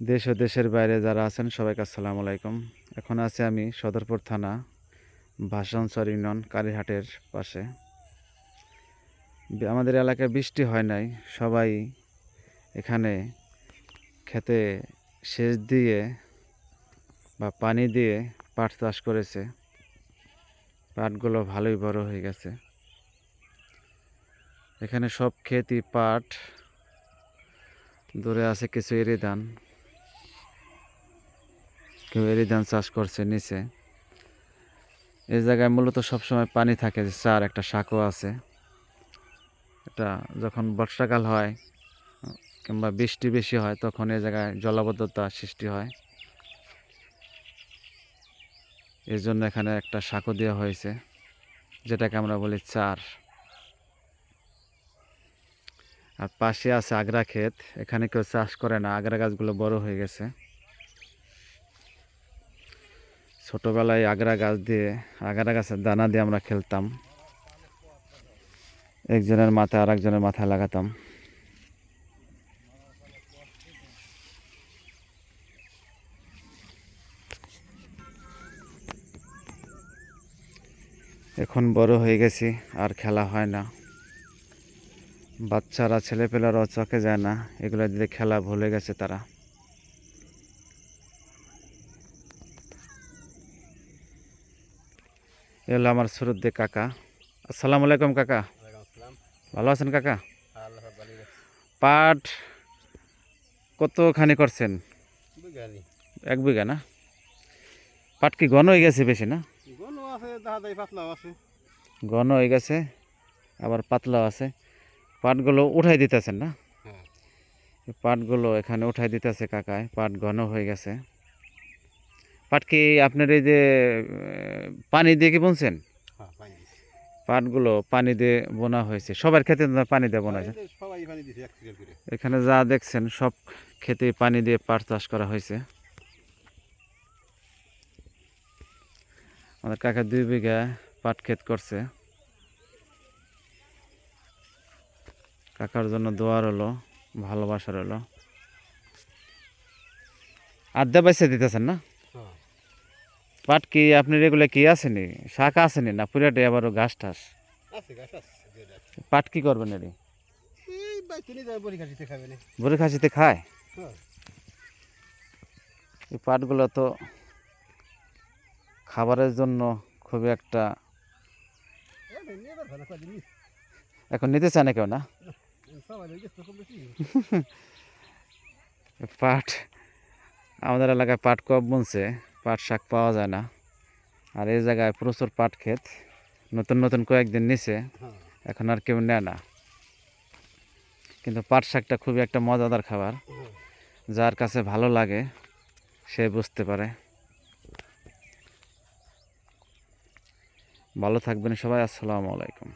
দেশ ও দেশের বাইরে যারা আছেন, সবাইকে আসসালামু আলাইকুম। এখন আছি আমি সদরপুর থানা ভাসানসর ইউনিয়ন, কালীহাটের পাশে। আমাদের এলাকায় বৃষ্টি হয় নাই, সবাই এখানে খেতে সেচ দিয়ে বা পানি দিয়ে পাট চাষ করেছে। পাটগুলো ভালোই বড় হয়ে গেছে। এখানে সব ক্ষেতই পাট, দূরে আছে কিছু এরি ধান কেউ এরি ধান চাষ করছে নিচে? এই জায়গায় মূলত সবসময় পানি থাকে যে চার একটা শাকও আছে। এটা যখন বর্ষাকাল হয়, কিংবা বৃষ্টি বেশি হয়, তখন এই জায়গায় জলাবদ্ধতা সৃষ্টি হয়। এই জন্য এখানে একটা শাকও দেওয়া হয়েছে, যেটাকে আমরা বলি চার। আর পাশে আছে আগ্রা ক্ষেত, এখানে কেউ চাষ করে না, আগ্রা গাছগুলো বড় হয়ে গেছে। ছোটবেলায় আগ্রা গাছ দিয়ে, আগ্রা গাছের দানা দিয়ে আমরা খেলতাম। একজনের মাথায় আর একজনের মাথায় লাগাতাম। এখন বড় হয়ে গেছি, আর খেলা হয় না। বাচ্চারা, ছেলেপেলারাও চোখে যায় না। এগুলো দিয়ে খেলা ভুলে গেছে তারা। এ হলো আমার সুরুদ্দে কাকা। আসসালামু আলাইকুম কাকা। ভালো আছেন কাকা? পাট কতখানি করছেন? এক বিঘা না? পাট কি ঘন হয়ে গেছে বেশি না? ঘন হয়ে গেছে আবার পাতলাও আছে। পাটগুলো উঠাই দিতেছেন না? হ্যাঁ। পাটগুলো এখানে উঠাই দিতেছে কাকায় পাট ঘন হয়ে গেছে। পাট কি আপনার এই যে পানি দিয়ে কি বুনছেন? হ্যাঁ পাটগুলো পানি দিয়ে বোনা হয়েছে। সবার ক্ষেত্রে পানি দিয়ে বোনা হয়েছে। এখানে যা দেখছেন সব ক্ষেতে পানি দিয়ে পাট চাষ করা হয়েছে। আমাদের কাকা দুই বিঘা পাট ক্ষেত করছে। কাকার জন্য দোয়ার হলো ভালোবাসার হলো আড্ডা বাইসে দিতেছেন না? পাট কি আপনার এগুলো কি আসেনি? শাক আসেনি না পুরাটাই আবারও ঘাস টাস। পাট কি করবেন এটি? বড়ি খাসিতে খায়? হ্যাঁ। এই পাটগুলো তো খাবারের জন্য খুবই একটা নিস। এখন নিতে চায় না কেউ না? পাট আমাদের এলাকায় পাট কম বুনছে। পাট শাক পাওয়া যায় না। আর এই জায়গায় প্রচুর পাট ক্ষেত। নতুন নতুন কয়েকদিন নিছে। হ্যাঁ। এখন আর কেউ নেয় না। কিন্তু পাট শাকটা খুবই একটা মজাদার খাবার। হ্যাঁ। যার কাছে ভালো লাগে সে বুঝতে পারে। ভালো থাকবেন সবাই। আসসালামু আলাইকুম।